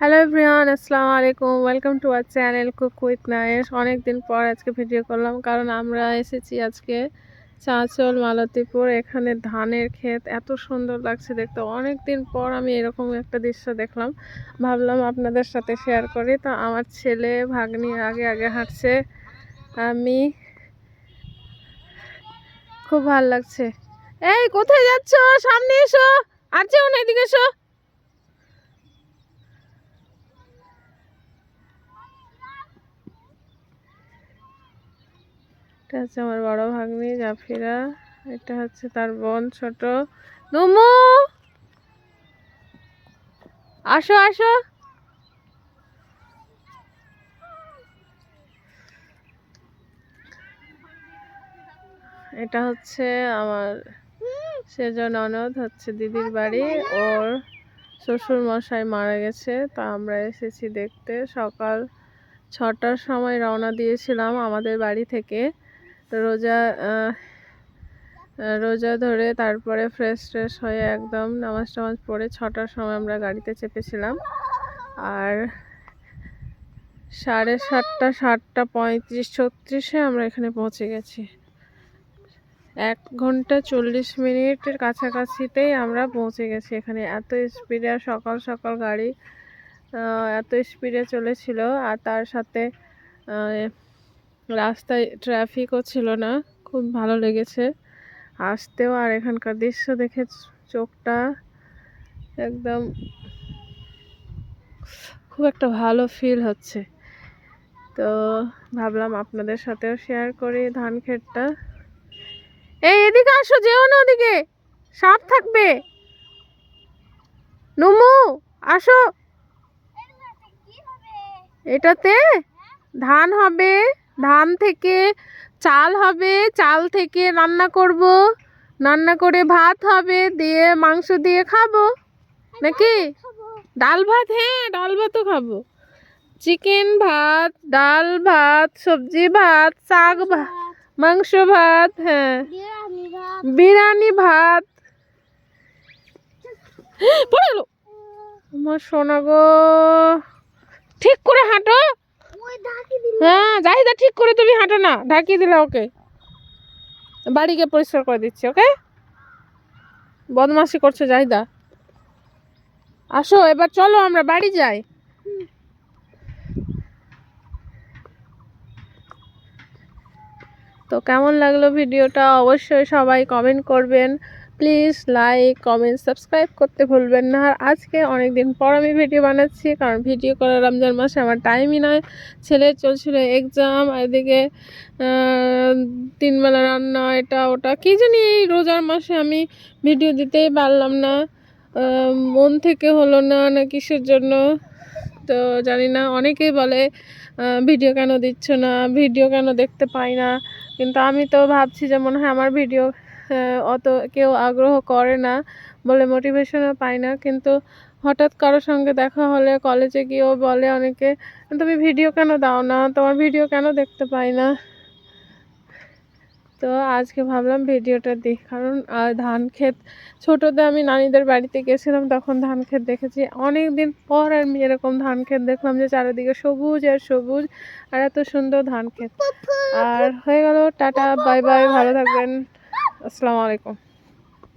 Hello everyone আসসালামু আলাইকুম welcome to our channel cook with Nayesh অনেক দিন পর আজকে ভিডিও করলাম, কারণ আমরা এসেছি আজকে চাঁচল, মালতীপুর, এখানে ধানের ক্ষেত। এত সুন্দর লাগছে দেখতে। অনেক দিন পর আমি এরকম একটা দৃশ্য দেখলাম। ভাবলাম আপনাদের সাথে শেয়ার করি। তো আমার ছেলে ভাগ্নি আগে আগে হাঁটছে। আমি খুব ভালো লাগছে। এই, কোথায় যাচ্ছ? সামনে এসো। আর যেও না, এদিকে এসো। এটা হচ্ছে আমার বড় ভাগ্নি জাফিরা এটা হচ্ছে তার বোন ছোট। নুমু! আসো আসো। এটা হচ্ছে আমার সেজ ননদ, হচ্ছে দিদির বাড়ি। ওর শ্বশুর মশাই মারা গেছে, তা আমরা এসেছি দেখতে। সকাল ছটার সময় রওনা দিয়েছিলাম আমাদের বাড়ি থেকে। রোজা রোজা ধরে তারপরে ফ্রেশ ট্রেশ হয়ে একদম নামাজ টামাজ পড়ে ছটার সময় আমরা গাড়িতে চেপেছিলাম। আর সাড়ে সাতটা সাতটা পঁয়ত্রিশ, ছত্রিশে আমরা এখানে পৌঁছে গেছি। এক ঘণ্টা চল্লিশ মিনিটের কাছাকাছিতেই আমরা পৌঁছে গেছি এখানে। এত স্পিডে সকাল সকাল গাড়ি এত স্পিডে চলেছিল। আর তার সাথে রাস্তায় ট্রাফিকও ছিল না খুব ভালো লেগেছে। আসতেও আর এখানকার দৃশ্য দেখে চোখটা একদম খুব একটা ভালো ফিল হচ্ছে। তো ভাবলাম আপনাদের সাথেও শেয়ার করি ধান ক্ষেতটা এই এদিকে আসো যেও না ওদিকে। সাপ থাকবে। নুমু আসো। এটাতে ধান হবে। ধান থেকে চাল হবে, চাল থেকে রান্না করব। রান্না করে ভাত হবে, দিয়ে মাংস দিয়ে খাব। নাকি? ডাল ভাত হ্যাঁ ডাল ভাতও খাব। চিকেন ভাত, ডাল ভাত, সবজি ভাত, শাক ভাত মাংস ভাত হ্যাঁ। বিরিয়ানি ভাত। পড়ে গেলো। আমার সোনা গো। ঠিক করে হাঁটো। হ্যাঁ জাহিদা ঠিক করে তুমি হাঁটো না, ঢাকিয়ে দিলে ওকে। পরিষ্কার করে দিচ্ছি, ওকে? করছ জাহিদা আসো, এবার চলো, আমরা বাড়ি যাই। তো কেমন লাগল ভিডিওটা? অবশ্যই সবাই কমেন্ট করবেন। প্লিজ লাইক, কমেন্ট, সাবস্ক্রাইব করতে ভুলবেন না। আর আজকে অনেক দিন পর আমি ভিডিও বানাচ্ছি, কারণ ভিডিও করার রমজান মাসে আমার টাইমই নয়। ছেলের চলছিল এক্সাম আর এদিকে তিনবেলা রান্না, এটা, ওটা, কী জানি এই রোজার মাসে আমি ভিডিও দিতেই পারলাম না। মন থেকে হলো না না কিসের জন্য, তো জানি না। অনেকেই বলে ভিডিও কেন দিচ্ছ না, ভিডিও কেন দেখতে পাই না। কিন্তু আমি তো ভাবছি যে মনে হয় আমার ভিডিও অত কেউ আগ্রহ করে না বলে মোটিভেশনও পাই না। কিন্তু হঠাৎ কারোর সঙ্গে দেখা হলে কলেজে গিয়েও বলে অনেকে, তুমি ভিডিও কেন দাও না? তোমার ভিডিও কেন দেখতে পাই না? তো আজকে ভাবলাম ভিডিওটা দিই। কারণ ধান ক্ষেত, ছোটোতে আমি নানিদের বাড়িতে গেছিলাম, তখন ধান ক্ষেত দেখেছি। অনেক দিন পর আমি এরকম ধান ক্ষেত দেখলাম যে চারিদিকে সবুজ আর সবুজ আর এত সুন্দর ধান ক্ষেত। আর হয়ে গেল, টাটা বাই বাই ভালো থাকবেন। আসসালামু আলাইকুম।